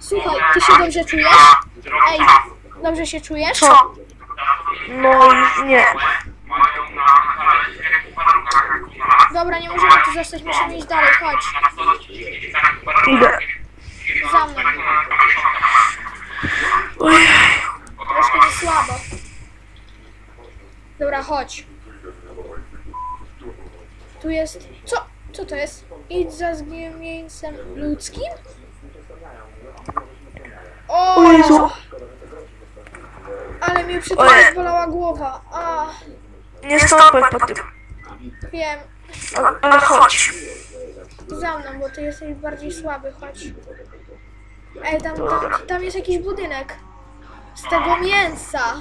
Słuchaj, ty się dobrze czujesz? Ej, dobrze się czujesz? Co? No nie. Dobra, nie możemy tu zostać, musimy iść dalej, chodź. Idę. Za mną. Ojej. Troszkę mi słabo. Dobra, chodź. Tu jest... Co? Co to jest? Idź za zgnilieńcem ludzkim? O! O Jezu. Ale mnie przy Ojej. tym bolała głowa. A, Nie stąpaj po tym. wiem. Ale, ale chodź. Za mną, bo ty jesteś bardziej słaby, chodź. Ej, tam, tam, tam jest jakiś budynek. Z tego mięsa.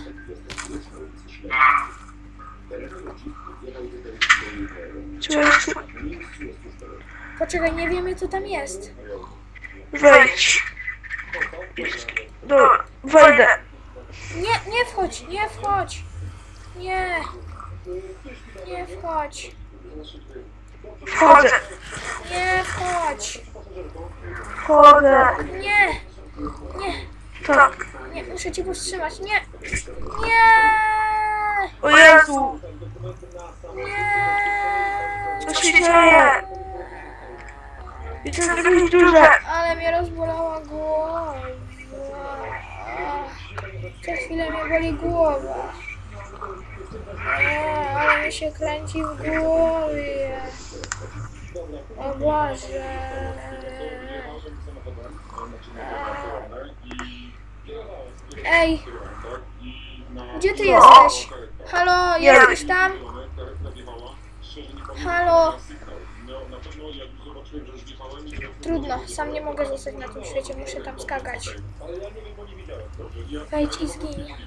Tu Poczekaj, nie wiemy co tam jest. wejść. Dobra, wejdę. Nie, nie wchodź, nie wchodź. Nie. Nie wchodź. Wchodzę. Nie wchodź. Wchodzę. Nie. Nie. Tak. Nie, muszę cię powstrzymać. Nie. Nie. O Jezu. Nie. Co się dzieje? I to jest jakieś duże. Ale mnie rozbolała głowa. Chwilę mnie boli głowa. Nie, ale mi się kręci w głowie. O Boże. Ej, gdzie ty jesteś? Halo, jesteś tam? Halo? Trudno, sam nie mogę zostać na tym świecie, muszę tam skakać. Wejdź i zginie.